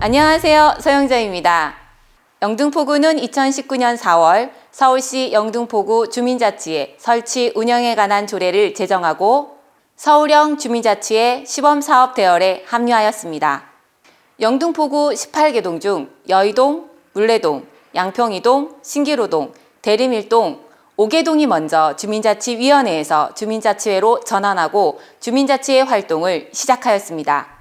안녕하세요. 서영자입니다. 영등포구는 2019년 4월 서울시 영등포구 주민자치의 설치 운영에 관한 조례를 제정하고 서울형 주민자치의 시범사업 대열에 합류하였습니다. 영등포구 18개 동 중 여의동, 물레동, 양평이동, 신기로동, 대림일동 5개 동이 먼저 주민자치위원회에서 주민자치회로 전환하고 주민자치회 활동을 시작하였습니다.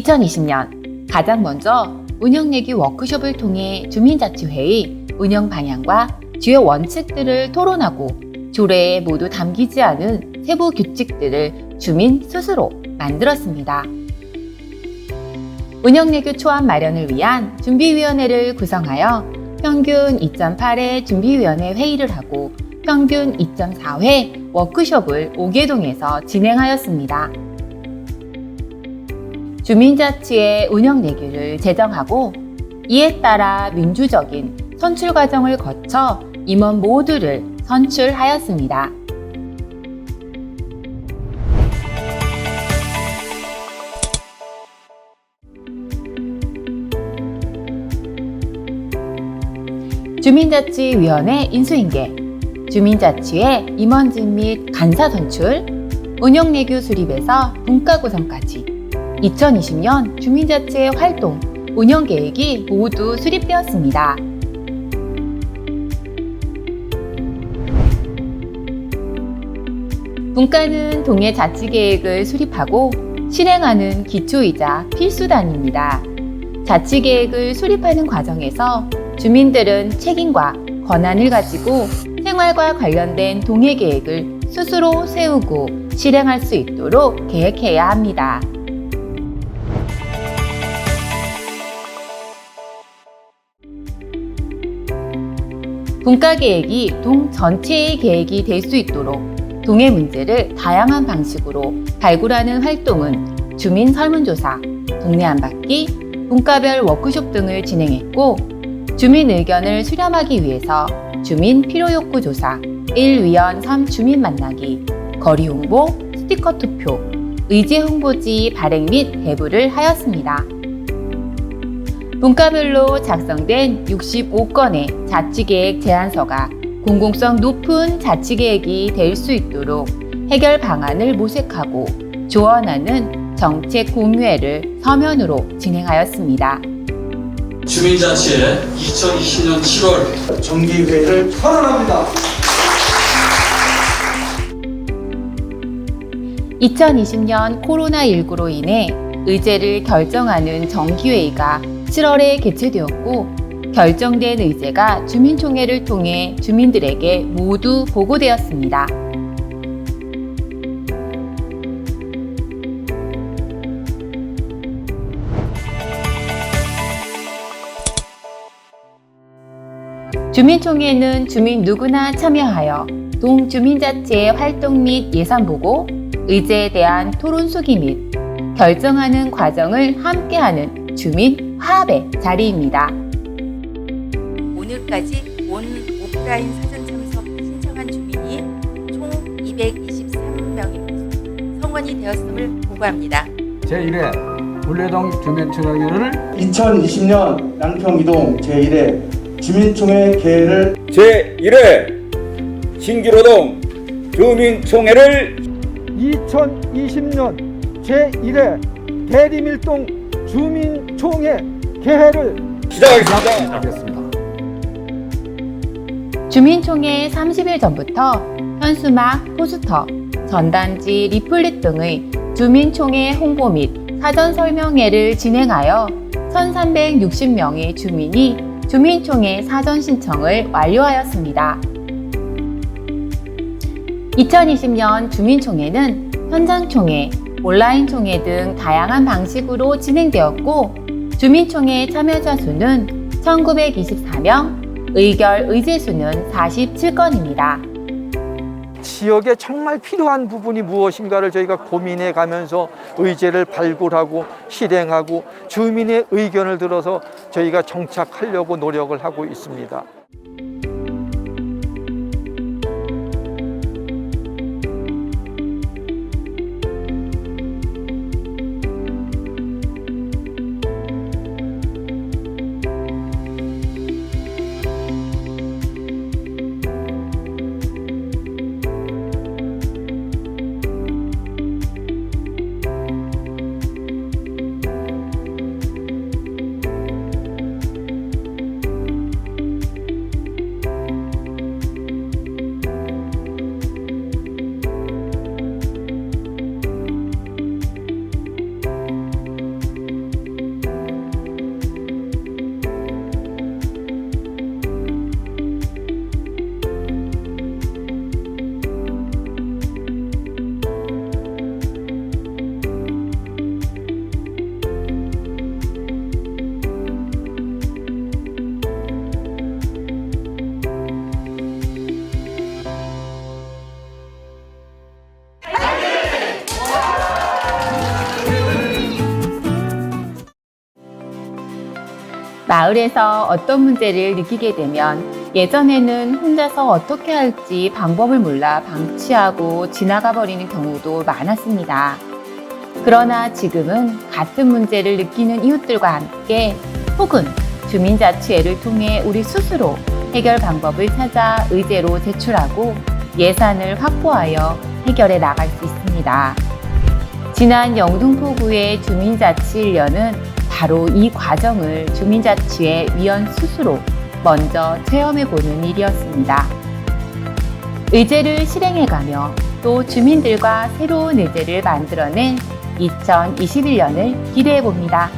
(2020년) 가장 먼저 운영내기 워크숍을 통해 주민자치회의 운영 방향과 주요 원칙들을 토론하고 조례에 모두 담기지 않은 세부 규칙들을 주민 스스로 만들었습니다. 운영내규 초안 마련을 위한 준비위원회를 구성하여 평균 2.8회 준비위원회 회의를 하고 평균 2.4회 워크숍을 5개동에서 진행하였습니다. 주민자치의 운영 내규를 제정하고 이에 따라 민주적인 선출 과정을 거쳐 임원 모두를 선출하였습니다. 주민자치위원회 인수인계, 주민자치회 임원진 및 간사 선출, 운영내규 수립에서 분과 구성까지 2020년 주민자치회 활동, 운영 계획이 모두 수립되었습니다. 분과는 동해 자치 계획을 수립하고 실행하는 기초이자 필수단입니다. 자치 계획을 수립하는 과정에서 주민들은 책임과 권한을 가지고 생활과 관련된 동해 계획을 스스로 세우고 실행할 수 있도록 계획해야 합니다. 분과 계획이 동 전체의 계획이 될 수 있도록 동해 문제를 다양한 방식으로 발굴하는 활동은 주민 설문조사, 동네 한바퀴, 분과별 워크숍 등을 진행했고 주민 의견을 수렴하기 위해서 주민 필요욕구 조사, 1위원 3 주민 만나기, 거리 홍보, 스티커 투표, 의제 홍보지 발행 및 배부를 하였습니다. 분과별로 작성된 65건의 자치계획 제안서가 공공성 높은 자치계획이 될 수 있도록 해결 방안을 모색하고 조언하는 정책 공유회를 서면으로 진행하였습니다. 주민자치회 2020년 7월 정기회의를 선언합니다. 2020년 코로나19로 인해 의제를 결정하는 정기회의가 7월에 개최되었고 결정된 의제가 주민총회를 통해 주민들에게 모두 보고되었습니다. 주민총회는 주민 누구나 참여하여 동주민자치의 활동 및 예산 보고, 의제에 대한 토론 수기 및 결정하는 과정을 함께하는 주민 화합의 자리입니다. 오늘까지 온 오프라인 사전 참석 신청한 주민이 총 223명이 성원이 되었음을 보고합니다. 제1회 물레동 주민총회를 2020년 양평이동 제1회 주민총회 개회를 제1회 신기로동 주민총회를 2020년 제1회 대림일동 주민총회 개회를 시작하겠습니다. 하겠습니다. 주민총회 30일 전부터 현수막, 포스터, 전단지, 리플릿 등의 주민총회 홍보 및 사전 설명회를 진행하여 1,360명의 주민이 주민총회 사전 신청을 완료하였습니다. 2020년 주민총회는 현장총회, 온라인 총회 등 다양한 방식으로 진행되었고, 주민총회 참여자 수는 1924명, 의결 의제 수는 47건입니다. 지역에 정말 필요한 부분이 무엇인가를 저희가 고민해 가면서 의제를 발굴하고 실행하고 주민의 의견을 들어서 저희가 정착하려고 노력을 하고 있습니다. 마을에서 어떤 문제를 느끼게 되면 예전에는 혼자서 어떻게 할지 방법을 몰라 방치하고 지나가 버리는 경우도 많았습니다. 그러나 지금은 같은 문제를 느끼는 이웃들과 함께 혹은 주민자치회를 통해 우리 스스로 해결 방법을 찾아 의제로 제출하고 예산을 확보하여 해결해 나갈 수 있습니다. 지난 영등포구의 주민자치 1년은 바로 이 과정을 주민자치회 위원 스스로 먼저 체험해 보는 일이었습니다. 의제를 실행해 가며 또 주민들과 새로운 의제를 만들어낸 2021년을 기대해 봅니다.